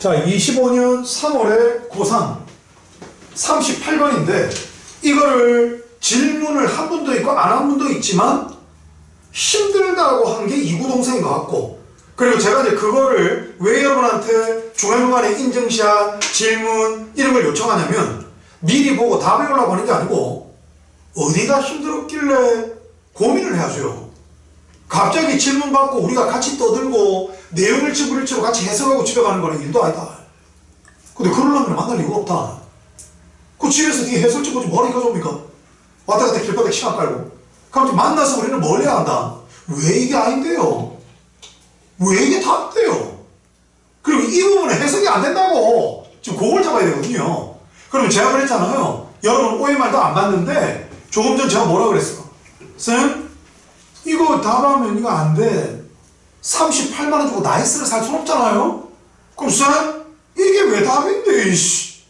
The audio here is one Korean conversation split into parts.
자, 25년 3월에 고3 38번인데 이거를 질문을 한 분도 있고 안 한 분도 있지만 힘들다고 한 게 이구동성인 것 같고 그리고 제가 이제 그거를 왜 여러분한테 중간중간에 인증샷, 질문 이런 걸 요청하냐면 미리 보고 답 외우려고 하는 게 아니고 어디가 힘들었길래 고민을 해야죠. 갑자기 질문 받고 우리가 같이 떠들고 내용을 치부릴치고 같이 해석하고 집에 가는 거는 일도 아니다. 근데 그러려면 만날 이유가 없다. 그 집에서 네 해설지 보지 뭐하니까 줍니까? 왔다 갔다 길바닥 시간 깔고. 그럼 만나서 우리는 뭘 해야 한다? 왜 이게 아닌데요? 왜 이게 답돼요? 그리고 이 부분은 해석이 안 된다고. 지금 그걸 잡아야 되거든요. 그러면 제가 그랬잖아요. 여러분 오해말도 안 봤는데 조금 전 제가 뭐라 그랬어? 쌤, 이거 답하면 이거 안 돼. 38만원 주고 나이스를 살 순 없잖아요? 그럼 쌤, 이게 왜 답인데, 이씨.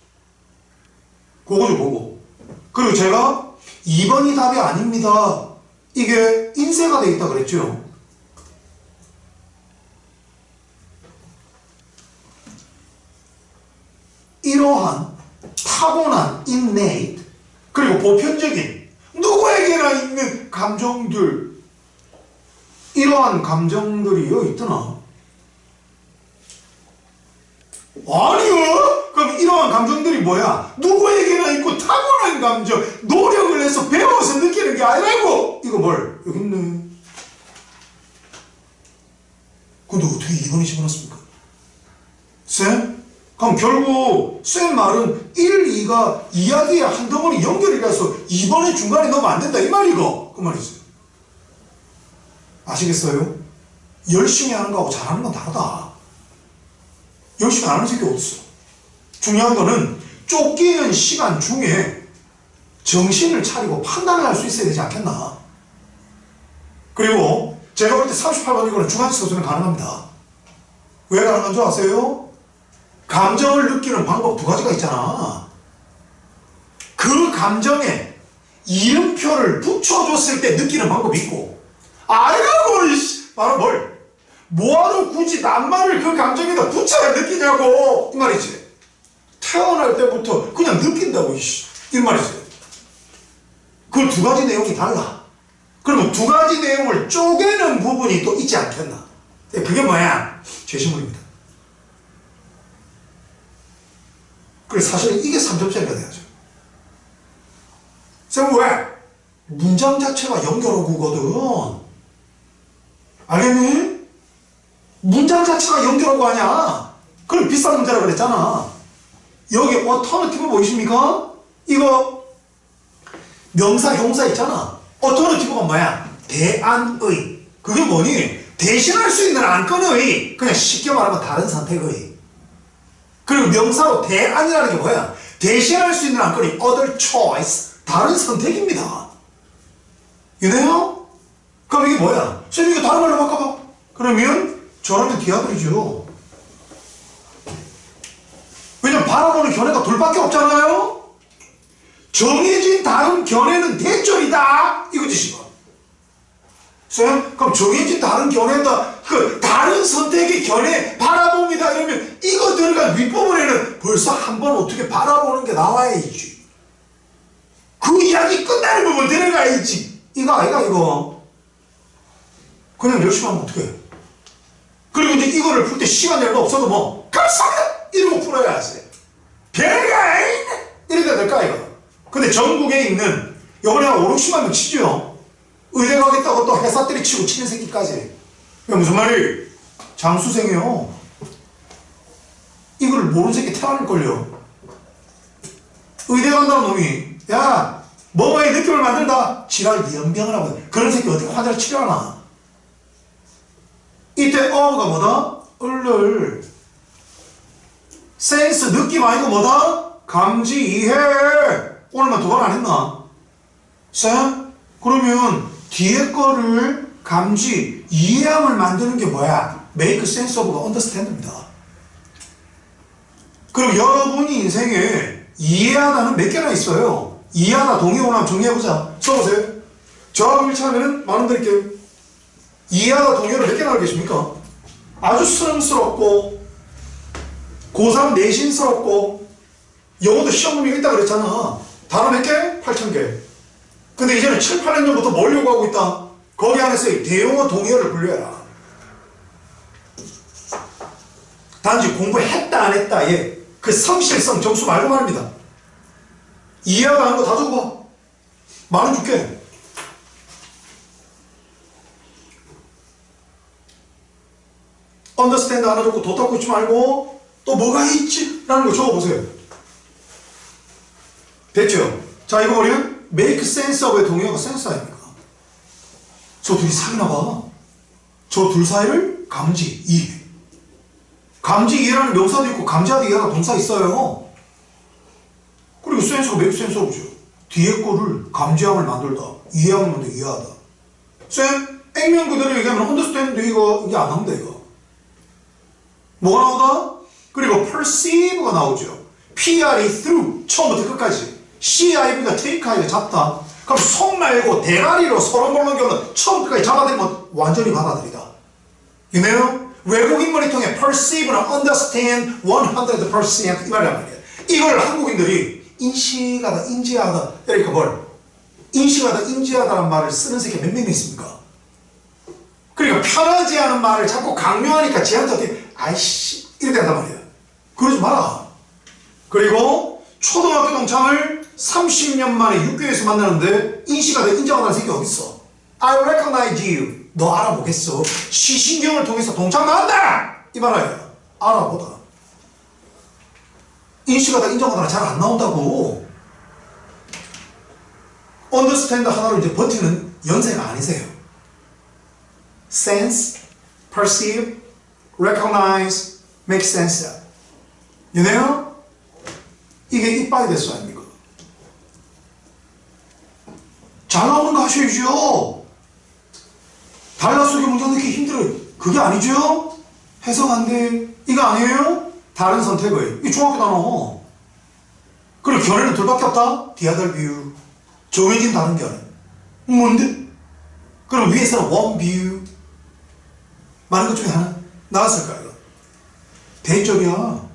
그거 좀 보고. 그리고 제가 2번이 답이 아닙니다. 이게 인쇄가 돼 있다 그랬죠? 이러한 타고난 innate 그리고 보편적인 누구에게나 있는 감정들 이러한 감정들이 여기 있더나? 아니요. 그럼 이러한 감정들이 뭐야? 누구에게나 있고 타고난 감정 노력을 해서 배워서 느끼는 게 아니라고! 이거 뭘 여기 있네. 근데 어떻게 2번이 집어넣습니까? 쌤? 그럼 결국 쌤 말은 1, 2가 이야기의 한 덩어리 연결이 돼서 2번의 중간에 넣으면 안 된다 이 말이고 그 말이지 아시겠어요? 열심히 하는 거하고 잘하는 건 다르다 열심히 안 하는 새끼 어딨어 중요한 거는 쫓기는 시간 중에 정신을 차리고 판단을 할 수 있어야 되지 않겠나 그리고 제가 볼 때 38번 이거는 중간지 서술은 가능합니다 왜 가능한 줄 아세요? 감정을 느끼는 방법 두 가지가 있잖아. 그 감정에 이름표를 붙여줬을 때 느끼는 방법이 있고, 아이고, 이씨, 바로 뭘? 뭐하러 굳이 낱말을 그 감정에다 붙여야 느끼냐고! 이 말이지. 태어날 때부터 그냥 느낀다고, 이씨. 이 말이지. 그 두 가지 내용이 달라. 그러면 두 가지 내용을 쪼개는 부분이 또 있지 않겠나? 그게 뭐야? 제시문입니다. 그래서 사실 이게 3점짜리가 돼야죠. 쌤 왜? 문장 자체가 연결어구거든. 알겠니? 문장 자체가 연결어구 아니야. 그럼 비싼 문제라 그랬잖아. 여기 어터너티브 보이십니까? 이거 명사 형사 있잖아. 어터너티브가 뭐야? 대안의. 그게 뭐니? 대신할 수 있는 안건의. 그냥 쉽게 말하면 다른 선택의. 그리고 명사로 대안이라는 게 뭐야? 대신할 수 있는 안건이 other choice, 다른 선택입니다. 이해요? 그럼 이게 뭐야? 쌤 이거 다른 말로 바꿔봐. 그러면 저라면 디아들이죠. 왜냐면 바라보는 견해가 둘밖에 없잖아요? 정해진 다른 견해는 대절이다. 이거지 지금. 쌤, 그럼 정해진 다른 견해다. 그 다른 선택의 견해 바라봅니다. 이러면 이거 들어간 윗부분에는 벌써 한 번 어떻게 바라보는 게 나와야지. 그 이야기 끝나는 부분 들어가야지. 이거 아이가 이거. 그냥 열심히 하면 어떡해. 그리고 이제 이거를 풀 때 시간 여유가 없어도 뭐 감사합니다. 이러고 풀어야지. 별거 아니네. 이래야 될까 이거. 근데 전국에 있는 요번에 한 5, 60만 명 치죠. 의대 가겠다고 또 회사 때리치고 치는 새끼까지. 이게 무슨 말이? 장수생이요. 이걸 모르는 새끼 태어날걸요. 의대 간다는 놈이, 야, 뭐뭐의 느낌을 만들다. 지랄 연병을 하고, 그런 새끼 어떻게 환자를 치료하나? 이때 어가 뭐다? 을을. 센스, 느낌 아니고 뭐다? 감지, 이해. 오늘만 두번안 했나? 쌤? 그러면 뒤에 거를 감지, 이해함을 만드는 게 뭐야? make sense of understand입니다. 그럼 여러분이 인생에 이해하다는 몇 개나 있어요? 이해하다 동의 오남 정리해보자. 써보세요. 저하고 일치하면 만원 드릴게요. 이해하다 동의를 몇 개나 알고 계십니까? 아주 스름스럽고 고3 내신스럽고 영어도 시험 보면 있다 그랬잖아. 단어 몇 개? 8,000개. 근데 이제는 7, 8년 전부터 뭘 요구하고 있다? 거기 안에서 이 대용어 동의어를 분류해라. 단지 공부했다 안 했다의 그 성실성 점수 말고 말입니다. 이해가 하는 거 다 적어봐. 만원 줄게. 언더스탠드 하나 적고 도 닦고 있지 말고 또 뭐가 있지? 라는 거 적어보세요. 됐죠? 자 이거 우리는 make sense of의 동의어가 센스 아닙니까? 저 둘이 사귀나 봐. 저 둘 사이를 감지, 이해. 감지, 이해라는 명사도 있고 감지하다 이해가 동사 있어요. 그리고 센스가 make sense of죠. 뒤에 거를 감지함을 만들다, 이해함을 만들다, 이해하다. 쌤, 액면 그대로 얘기하면 understand 이거 이게 안 나온다 이거. 뭐가 나오다? 그리고 perceive가 나오죠. PR이 through 처음부터 끝까지. CIV가 take하기가 잡다. 그럼 손 말고 대가리로 서로 보는 경우는 처음부터 끝까지 잡아들이면 완전히 받아들이다. You know? 외국인 머리 통해 perceive는 understand 100%이 말이란 말이에요. 이걸 한국인들이 인식하다, 인지하다, 이렇게 뭘? 인식하다, 인지하다는 말을 쓰는 새끼 몇 명이 있습니까? 그러니까 편하지 않은 말을 자꾸 강요하니까 쟤한테 어떻게 아이씨 이렇게 한단 말이야. 그러지 마라 그리고 초등학교 동창을 30년 만에 육교에서 만나는데 인식하다 인정하다는 새끼 어딨어? I recognize you. 너 알아보겠어. 시신경을 통해서 동창 나온다! 이 말이에요 알아보다. 인식하다 인정하다 잘안 나온다고. 언더스탠드 하나로 이제 버티는 연세가 아니세요. Sense, perceive, recognize, make sense. You know? 이게 이빨이 됐어 아닙니까? 잘 나오는 거 하셔야죠. 달라 속의 문제 넣기 힘들어요. 그게 아니죠? 해석 안 돼. 이거 아니에요? 다른 선택을. 이 중학교 단어. 그리고 견해는 둘밖에 없다? Other view. 정해진 다른 견해. 뭔데? 그럼 위에서는 one view. 많은 것 중에 하나 나왔을까요? 대점이야.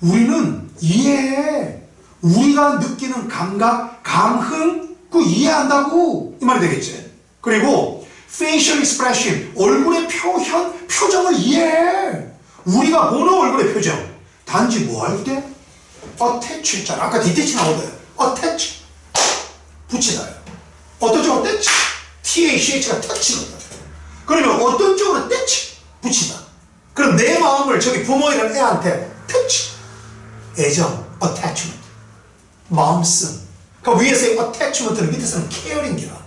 우리는 이해해. 우리가 느끼는 감각, 감흥, 그 이해한다고 이 말이 되겠지. 그리고 facial expression, 얼굴의 표현, 표정을 이해해. 우리가 보는 얼굴의 표정. 단지 뭐 할 때? attach 있잖아. 아까 디테치 나오거든. attach. 붙이다요. 어떤 쪽으로 attach? T-A-C-H가 touch거든. 그러면 어떤 쪽으로 touch? 붙이다. 그럼 내 마음을 저기 부모이란 애한테 touch. 애정, attachment. 마음 쓴. 그 위에서의 attachment는 밑에서는 caring이라.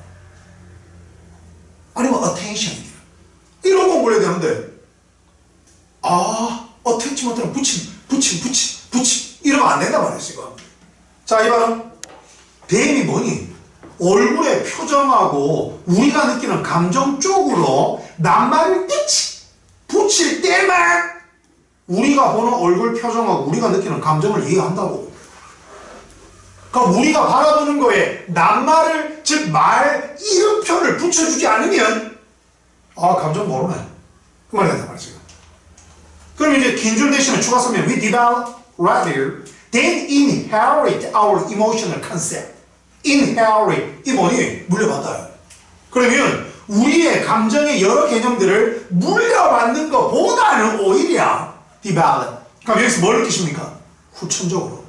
아니면 attention이라. 이런 공부를 해야 되는데, 아, attachment는 붙임, 붙임, 붙임, 붙임. 이러면 안 된단 말이야, 지금. 자, 이봐라. 뱀이 뭐니? 얼굴의 표정하고 우리가 느끼는 감정 쪽으로 낱말을 떼치 붙일 때만 우리가 보는 얼굴 표정하고 우리가 느끼는 감정을 이해한다고. 그러니까 우리가 바라보는 거에 낱말을 즉 말 이름표를 붙여주지 않으면 아 감정 모르네. 그 말이 된단 말이지. 그럼 이제 긴 줄 대신에 추가 쓰면 we develop rather than inherit our emotional concept. inherit 이 뭐니? 물려받아요. 그러면 우리의 감정의 여러 개념들을 물려받는 것보다는 오히려 develop 그럼 여기서 뭘 느끼십니까? 후천적으로.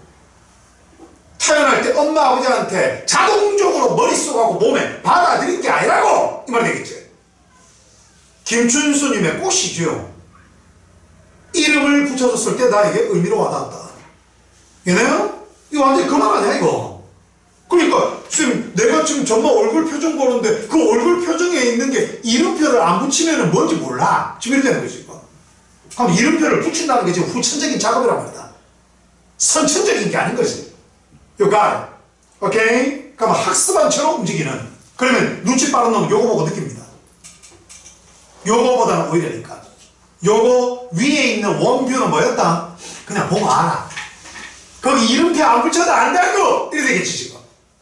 태어날 때 엄마 아버지한테 자동적으로 머릿속하고 몸에 받아들인 게 아니라고! 이 말 되겠지? 김춘수님의 꽃이죠 이름을 붙여줬을 때 나에게 의미로 와닿았다. 얘네요? 이거 완전히 그말 아니야 이거 그러니까 지금 내가 지금 정말 얼굴 표정 보는데 그 얼굴 표정에 있는 게 이름표를 안 붙이면 뭔지 몰라 지금 이렇게 되는 거지 이거 그럼 이름표를 붙인다는 게 지금 후천적인 작업이란 말이다 선천적인 게 아닌 거지 You. 오케이? 그럼 학습한처럼 움직이는. 그러면 눈치 빠른 놈은 요거 보고 느낍니다. 요거보다는 오히려니까. 요거 위에 있는 원뷰는 뭐였다? 그냥 보고 알아. 거기 이름표 안 붙여도 안다고! 이래 되겠지, 지금.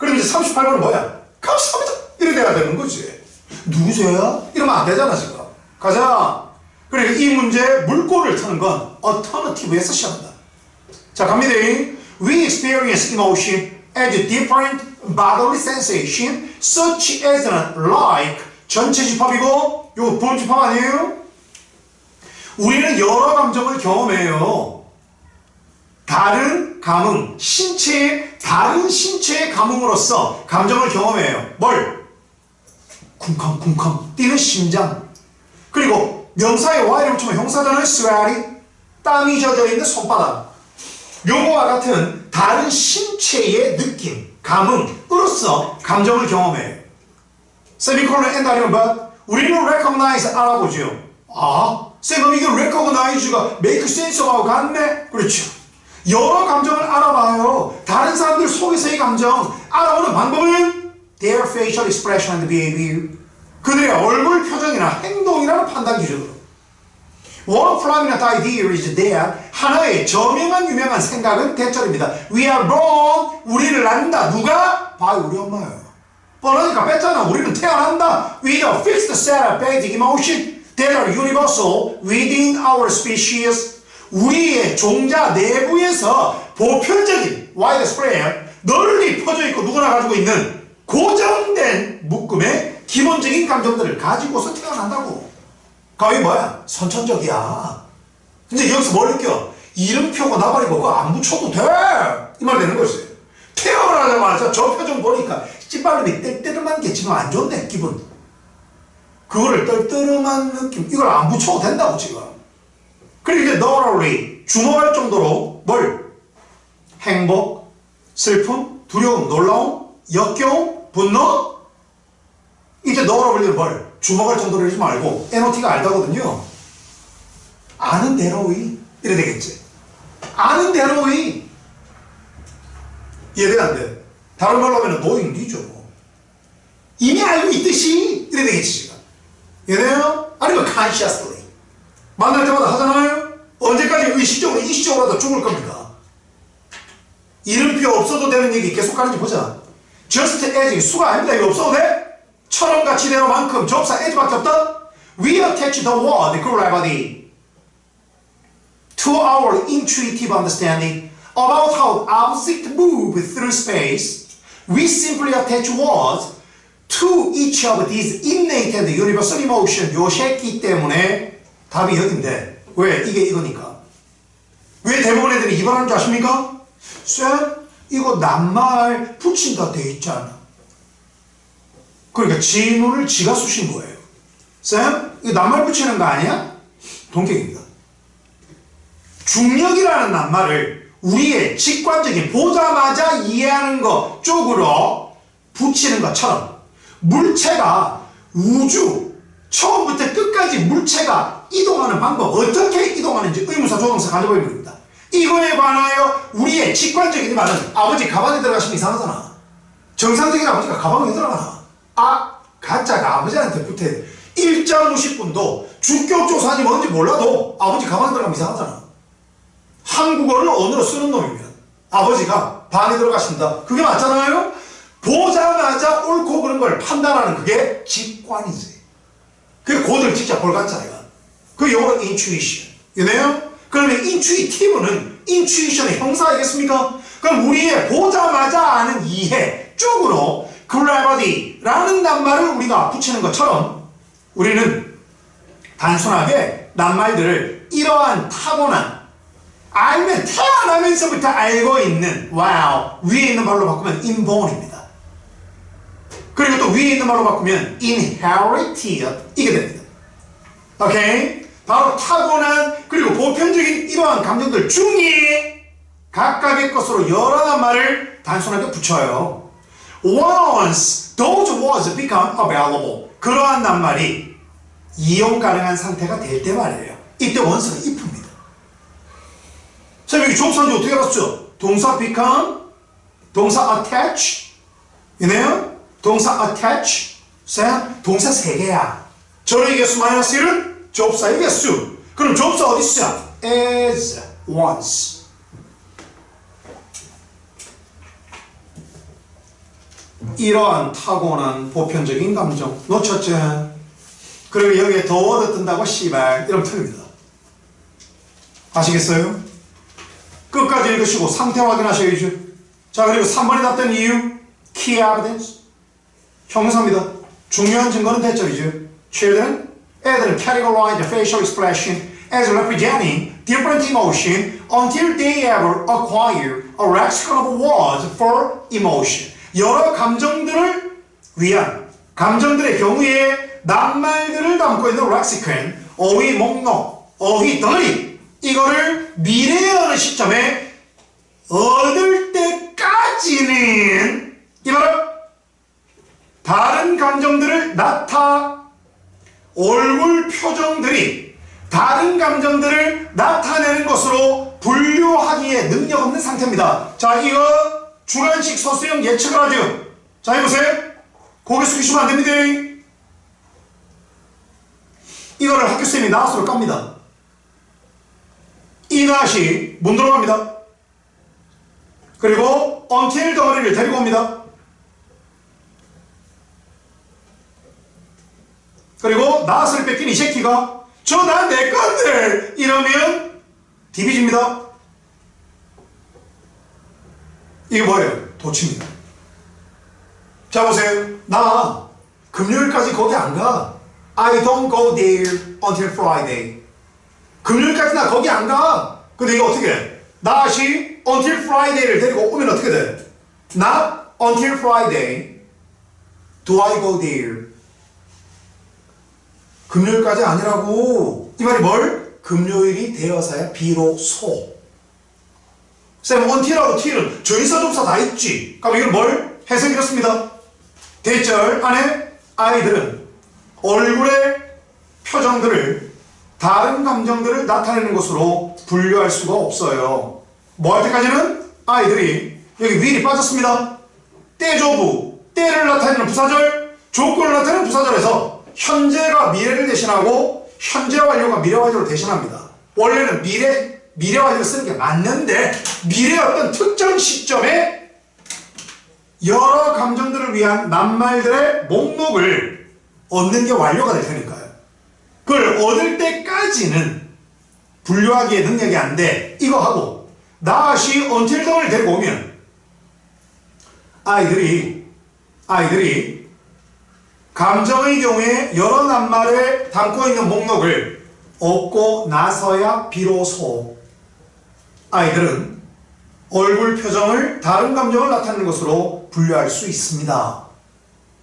그럼 이제 38번은 뭐야? 감사합니다! 이래 돼야 되는 거지. 누구세요? 이러면 안 되잖아, 지금. 가자. 그리고 이 문제에 물꼬를 트는 건 alternative에서 시작한다. 자, 갑니다. We experience emotion as different bodily sensation such as like 전체 집합이고 요본 집합 아니에요? 우리는 여러 감정을 경험해요. 다른 감흥, 신체의 다른 신체의 감흥으로서 감정을 경험해요. 뭘? 쿵쾅쿵쾅 뛰는 심장. 그리고 명사의 Y를 붙이면 형사잖아요. sweaty. 땀이 젖어 있는 손바닥. 요거와 같은 다른 신체의 느낌, 감흥으로서 감정을 경험해요. 세미콜론 아니면 but 우리는 recognize 알아보죠. 아, 쌤은 이게 recognize가 make sense하고 같네? 그렇죠. 여러 감정을 알아봐요. 다른 사람들 속에서의 감정 알아보는 방법은 their facial expression and behavior. 그들의 얼굴 표정이나 행동이라는 판단 기준으로. One prominent idea is that 하나의 저명한 유명한 생각은 대절입니다. We are born. 우리를 낳는다. 누가? 봐 우리 엄마예요. 뻔하니까 뺐잖아. 우리는 태어난다. With a fixed set of basic emotion that are universal within our species. 우리의 종자 내부에서 보편적인 widespread 널리 퍼져 있고 누구나 가지고 있는 고정된 묶음의 기본적인 감정들을 가지고서 태어난다고. 그게 뭐야? 선천적이야. 근데 여기서 뭘 느껴? 이름표고 나발이 뭐고 안 붙여도 돼. 이 말 되는 거지. 태어나자마자 저 표정 보니까 찌발림이 뜰뜨름한 게 지금 안 좋네, 기분. 그거를 뜰뜨름한 느낌, 이걸 안 붙여도 된다고, 지금. 그리고 이제 너러리, 주목할 정도로 뭘? 행복, 슬픔, 두려움, 놀라움, 역겨움, 분노? 이제 너러리는 뭘? 주목할 정도로 이러지 말고, NOT가 알다거든요. 아는 대로이. 이래 되겠지. 아는 대로이. 이해돼 안 돼? 다른 말로 하면 노인이죠. 이미 알고 있듯이 이래 되겠지 지금. 이해돼요? 아니면 consciously 만날 때마다 하잖아요. 언제까지 의식적으로 일시적으로라도 죽을 겁니까? 이름표 없어도 되는 얘기 계속 가는지 보자. just as 수가 아닙니다. 이거 없어도 돼? 처럼 같이 되는 만큼 접사 as밖에 없다. We attach the word gravity to our intuitive understanding about how objects move through space, we simply attach words to each of these innate and universal emotion. 요 새끼 때문에 답이 여긴데 왜? 이게 이거니까. 왜 대부분 애들이 이발하는 줄 아십니까? 쌤, 이거 낱말 붙인다 돼 있잖아. 그러니까 지 눈을 지가 쑤신 거예요. 쌤, 이거 낱말 붙이는 거 아니야? 동격입니다. 중력이라는 낱말을 우리의 직관적인 보자마자 이해하는 것 쪽으로 붙이는 것처럼 물체가 우주 처음부터 끝까지 물체가 이동하는 방법 어떻게 이동하는지 의무사 조동사 가져버리는 겁니다. 이거에 관하여 우리의 직관적인 말은 아버지 가방에 들어가시면 이상하잖아. 정상적인 아버지가 가방에 왜 들어가나? 아 가짜가 아버지한테 붙어야 돼. 일자 무식분도 주격 조사니 뭔지 몰라도 아버지 가방에 들어가면 이상하잖아. 한국어를 언어로 쓰는 놈이면 아버지가 방에 들어가신다. 그게 맞잖아요? 보자마자 옳고 그런 걸 판단하는 그게 직관이지. 그게 고들 진짜 볼간짜리가. 그 영어로 intuition. 이네요? 그러면 intuitive는 intuition의 형사이겠습니까? 그럼 우리의 보자마자 아는 이해 쪽으로 gravity라는 낱말을 우리가 붙이는 것처럼 우리는 단순하게 낱말들을 이러한 타고난 알면 태어나면서부터 알고 있는 와우 위에 있는 말로 바꾸면 inborn입니다. 그리고 또 위에 있는 말로 바꾸면 inherited 이게 됩니다. 오케이? 바로 타고난 그리고 보편적인 이러한 감정들 중에 각각의 것으로 여러 말을 단순하게 붙여요. Once those words become available 그러한 낱말이 이용 가능한 상태가 될 때 말이에요. 이때 원수가 if입니다. 자 여기 조사인지 어떻게 알았죠? 동사 become, 동사 attach, 이네요? 동사 attach, 자 동사 세 개야. 저의 개수 마이너스 1은 접사의 개수. 그럼 접사 어디 있어? as once. 이러한 타고난 보편적인 감정 놓쳤지? 그리고 여기에 더 워드 뜬다고 씨발 이러면 틀립니다. 아시겠어요? 끝까지 읽으시고 상태 확인하셔야죠. 자 그리고 3번에 답된 이유 key evidence 형사입니다. 중요한 증거는 대절이죠. children, 애들은 categorize facial expression as representing different emotion until they ever acquire a lexicon of words for emotion. 여러 감정들을 위한 감정들의 경우에 낱말들을 담고 있는 렉시콘, 어휘 목록, 어휘 덩어리 이거를 어느 시점에 얻을 때까지는 이 바로 다른 감정들을 나타 얼굴 표정들이 다른 감정들을 나타내는 것으로 분류하기에 능력 없는 상태입니다. 자, 이거 주관식 서술형 예측을 하죠. 자, 해보세요. 고개 숙이시면 안 됩니다. 이거를 학교쌤이 나왔으로 깝니다. 이 낫이 문 들어갑니다. 그리고 언틸 덩어리를 데리고 옵니다. 그리고 낫을 뺏긴 이 새끼가 저난내 건데 이러면 디비집니다. 이게 뭐예요? 도치입니다. 자 보세요. 나 금요일까지 거기 안 가. I don't go there until Friday. 금요일까지 나 거기 안 가. 근데 이거 어떻게 해? 다시 until Friday를 데리고 오면 어떻게 돼? Not until Friday do I go there. 금요일까지 아니라고. 이 말이 뭘? 금요일이 되어서야 비로소. 쌤, until하고 t는 전사동사 다 있지. 그럼 이건 뭘? 해석이 이렇습니다. 대절 안에 아이들은 얼굴의 표정들을 다른 감정들을 나타내는 것으로 분류할 수가 없어요. 뭐 할 때까지는 아이들이 여기 위리 빠졌습니다. 때조부, 때를 나타내는 부사절, 조건을 나타내는 부사절에서 현재가 미래를 대신하고 현재 완료가 미래 완료를 대신합니다. 원래는 미래 미래 완료를 쓰는 게 맞는데 미래의 어떤 특정 시점에 여러 감정들을 위한 낱말들의 목록을 얻는 게 완료가 될 테니까요. 그걸 얻을 때까지는 분류하기에 능력이 안 돼. 이거 하고 다시 언틸덩을 데리고 오면 아이들이 아이들이 감정의 경우에 여러 낱말을 담고 있는 목록을 얻고 나서야 비로소 아이들은 얼굴 표정을 다른 감정을 나타내는 것으로 분류할 수 있습니다.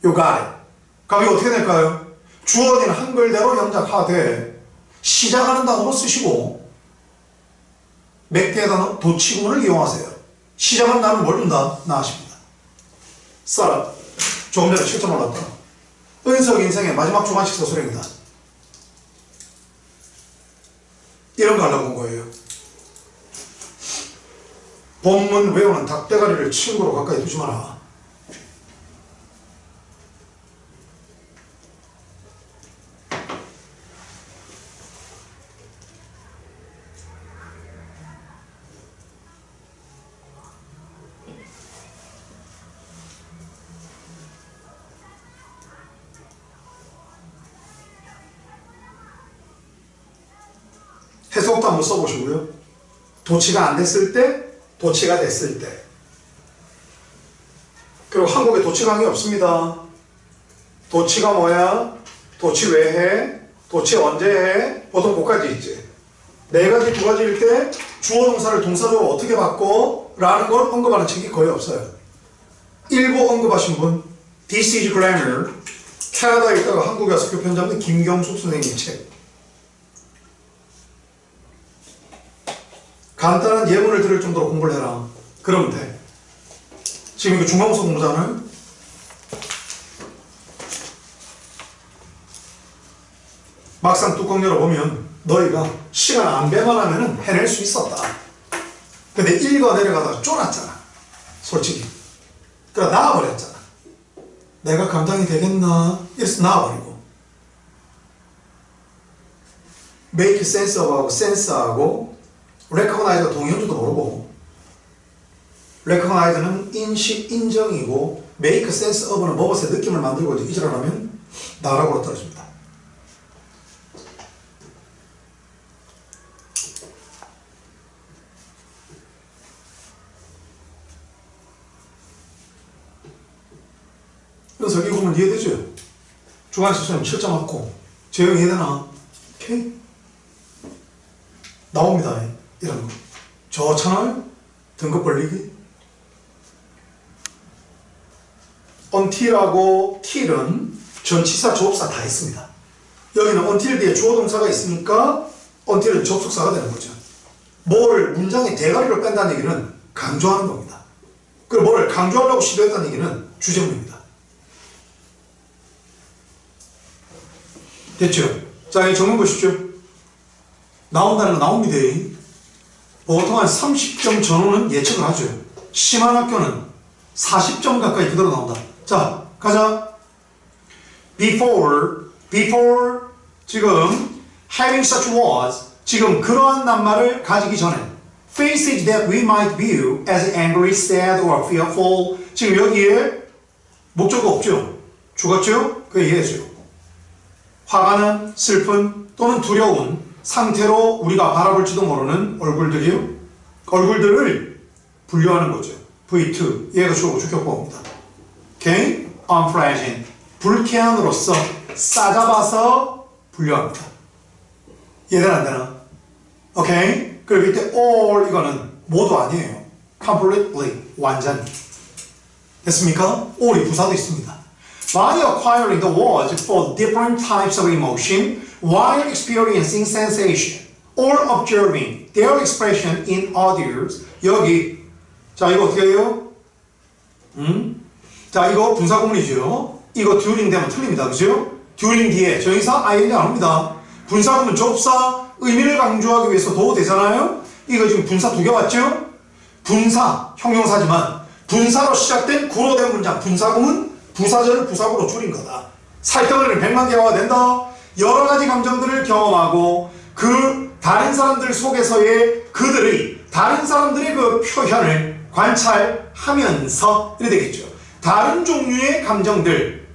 요가 그럼 이거 어떻게 될까요? 주어진 한글대로 영작하되 시작하는 단어로 쓰시고 맥대의 단어 도치구문을 이용하세요. 시작은 나는 뭘 준다? 나십니다. 썰어. 조금 전에 7점 올랐다. 은석 인생의 마지막 주관식 서술입니다. 이런 거 하려고 온 거예요. 본문 외우는 닭대가리를 친구로 가까이 두지 마라. 해석도 한번 써보시고요. 도치가 안 됐을 때, 도치가 됐을 때. 그리고 한국에 도치강이 없습니다. 도치가 뭐야? 도치 왜 해? 도치 언제 해? 보통 그까지 있지. 네 가지, 두 가지일 때 주어 동사를 동사적으로 어떻게 바꿔? 라는 걸 언급하는 책이 거의 없어요. 일부 언급하신 분, This is Grammar, 캐나다에 있다가 한국에 와서 교편 잡는 김경숙 선생님 책. 간단한 예문을 들을 정도로 공부를 해라. 그러면 돼. 지금 이거 중간고사 공부잖아요? 막상 뚜껑 열어보면 너희가 시간 안 배만 하면 해낼 수 있었다. 근데 읽어 내려가다가 쫄았잖아. 솔직히. 그래 나와버렸잖아. 내가 감당이 되겠나? 이래서 나와버리고. make sense of하고 sense하고 레코나이저 동의인지도 모르고 레코나이저는 인식, 인정이고 메이크 센스 어브는 머버스의 느낌을 만들고 이절을 하면 나락으로 떨어집니다. 그래서 이 부분 이해되죠? 주관식수님 7점 맞고 재영 이해되나? 오케이? 나옵니다. 이런 거저 채널 등급 벌리기 until하고 till은 전치사 조업사 다 있습니다 여기는 until 뒤에 주어 동사가 있으니까 until은 접속사가 되는 거죠 뭘 문장의 대가리로 뺀다는 얘기는 강조하는 겁니다 그리고 뭘 강조하려고 시도했다는 얘기는 주제문입니다 됐죠? 자, 이 정문 보십시오. 나온다는 거 나옵니다. 보통 한 30점 전후는 예측을 하죠. 심한 학교는 40점 가까이 그대로 나온다. 자, 가자. Before, before, 지금 having such words, 지금 그러한 낱말을 가지기 전에 faces that we might view as angry, sad, or fearful. 지금 여기에 목적어 없죠? 죽었죠? 그 이해해줘요. 화가 난 슬픈 또는 두려운 상태로 우리가 바라볼지도 모르는 얼굴들이요. 얼굴들을 분류하는 거죠. V2 얘가 주어고 주격보입니다. 오케이? unpleasant 불쾌함으로써 싸잡아서 분류합니다. 이해는 안 되나? 오케이? 그리고 이때 all 이거는 모두 아니에요. completely 완전히. 됐습니까? all이 부사도 있습니다. By acquiring the words for different types of emotion while experiencing sensation or observing their expression in others. 여기 자 이거 어떻게 해요? 음? 자 이거 분사 구문이죠. 이거 듀링 되면 틀립니다. 그죠? 듀링 뒤에 정의사 아이는 안 옵니다. 분사 구문 접사 의미를 강조하기 위해서 도 되잖아요. 이거 지금 분사 두 개 왔죠? 분사 형용사지만 분사로 시작된 구로 된 문장 분사 구문 부사절을 부사구로 줄인 거다. 살덩어리는 백만 개화가 된다. 여러 가지 감정들을 경험하고 그 다른 사람들 속에서의 그들의 다른 사람들의 그 표현을 관찰하면서 이래 되겠죠. 다른 종류의 감정들을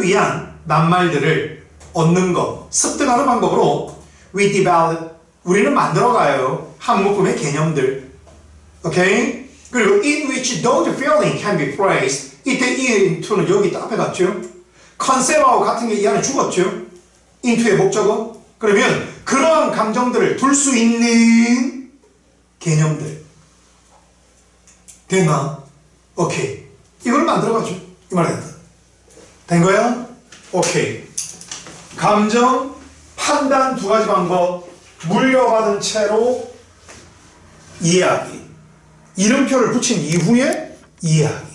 위한 낱말들을 얻는 것, 습득하는 방법으로 we develop 우리는 만들어가요. 한 묶음의 개념들. 오케이? 그리고 in which those feelings can be phrased 이때 into는 여기 딱 앞에 갔죠. 컨셉하고 같은 게 이 안에 죽었죠. into의 목적어. 그러면 그러한 감정들을 둘 수 있는 개념들. 됐나? 오케이. 이걸 만들어가죠. 이 말이 된다. 된 거야? 오케이. 감정, 판단 두 가지 방법. 물려받은 채로 이해하기. 이름표를 붙인 이후에 이해하기.